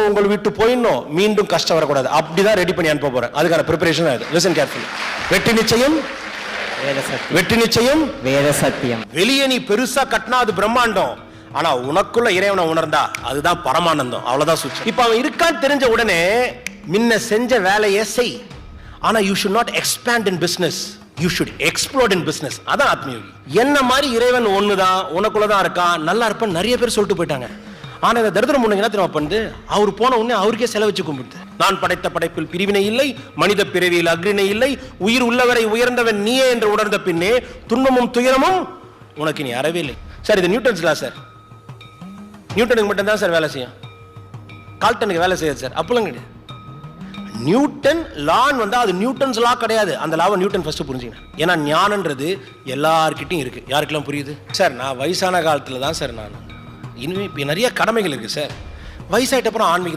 உங்கள் விட்டு போயிடணும். மீண்டும் கஷ்டம் வரக்கூடாது. அப்படிதான் ரெடி பண்ணி அனுப்ப போறேன். அதுக்கான ப்ரிப்பரேஷன் அது லிசன் கேர்ஃபுல் வெற்றி நிச்சயம் வெற்றி நிச்சயம் வேத சத்தியம் வெளியே நீ பெருசா கட்டினா அது பிரம்மாண்டம். ஆனா உனக்குள்ள இறைவனை உணர்ந்தா அதுதான் பரமானந்தம். அவ்வளவுதான் சுச்சு இப்ப அவன் இருக்கான்னு தெரிஞ்ச உடனே முன்ன செஞ்ச வேலையை செய். ஆனா you should not expand in business you should explored in business அதான் ஆத்மயோகி. என்ன மாதிரி இறைவன் ஒண்ணுதான் உனக்குள்ளதான் இருக்கான் நல்லா இருப்பான் நிறைய பேர் சொல்லிட்டு போயிட்டாங்க. ஆனா இந்த தரித்திரம் முன்ன என்ன தெரியுமா பண்ணுது அவர் போன உடனே அவருக்கே செலவச்சு கும்பிடுது நான் படைத்த படைப்பில் பிரிவினை இல்லை மனித பிறவியில் அக்ரிணை இல்லை உயிர் உள்ளவரை உயர்ந்தவன் நீயே என்று உணர்ந்த பின்னே துன்பமும் துயரமும் உனக்கு நீ அறவே இல்லை. சார் இது நியூட்டன்ஸ்லா சார்? நியூட்டனுக்கு மட்டும்தான் சார் வேலை செய்யும். கால்டனுக்கு வேலை செய்யாது சார். அப்பெல்லாம் கிடையாது. நியூட்டன் லான் வந்தால் அது நியூட்டன்ஸ் லா கிடையாது. அந்த லாவை நியூட்டன் ஃபஸ்ட்டு புரிஞ்சுக்கணும் ஏன்னா ஞானன்றது எல்லார்கிட்டையும் இருக்குது யாருக்கெல்லாம் புரியுது? சார் நான் வயசான காலத்தில் தான் சார் நான். இனிமே இப்போ நிறைய கடமைகள் இருக்கு சார் வயசாயிட்ட அப்புறம் ஆன்மீக